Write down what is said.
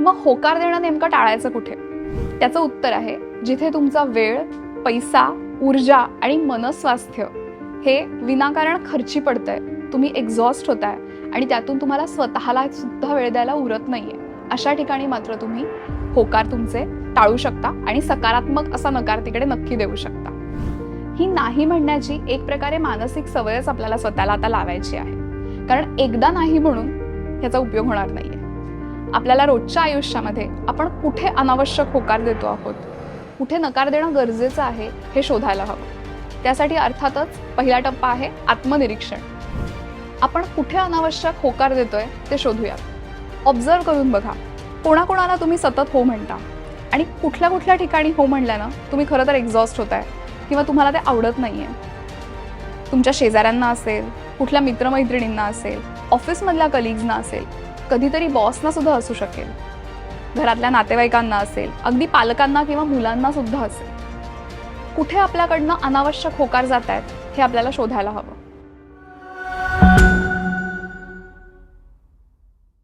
मग होकार देणं नेमकं टाळायचं कुठे? त्याचं उत्तर आहे जिथे तुमचा वेळ पैसा ऊर्जा आणि मनस्वास्थ्य हे विनाकारण खर्ची पडतंय तुम्ही एक्झॉस्ट होताय आणि त्यातून तुम्हाला स्वतःला सुद्धा वेळ द्यायला उरत नाहीये. अशा ठिकाणी मात्र तुम्ही होकार तुमचे टाळू शकता आणि सकारात्मक असा नकार तिकडे नक्की देऊ शकता. ही नाही म्हणण्याची एक प्रकारे मानसिक सवयच आपल्याला स्वतःला आता लावायची आहे. कारण एकदा नाही म्हणून ह्याचा उपयोग होणार नाहीये. आपल्याला रोजच्या आयुष्यामध्ये आपण कुठे अनावश्यक होकार देतो आहोत? कुठे नकार देणं गरजेचं आहे हे शोधायला हवं. त्यासाठी अर्थातच पहिला टप्पा आहे आत्मनिरीक्षण. आपण कुठे अनावश्यक होकार देतोय ते शोधूयात. ऑब्झर्व करून बघा. कोणाकोणाला तुम्ही सतत हो म्हणता आणि कुठल्या कुठल्या ठिकाणी हो म्हणल्यानं तुम्ही खरं तर एक्झॉस्ट होताय किंवा तुम्हाला ते आवडत नाही आहे तुमच्या शेजाऱ्यांना असेल कुठल्या मित्रमैत्रिणींना असेल ऑफिसमधल्या कलिग्जना असेल कधीतरी बॉसना सुद्धा असू शकेल. घरातल्या नातेवाईकांना असेल अगदी पालकांना किंवा मुलांना सुद्धा असेल. कुठे आपल्याकडनं अनावश्यक होकार जात आहेत हे आपल्याला शोधायला हवं.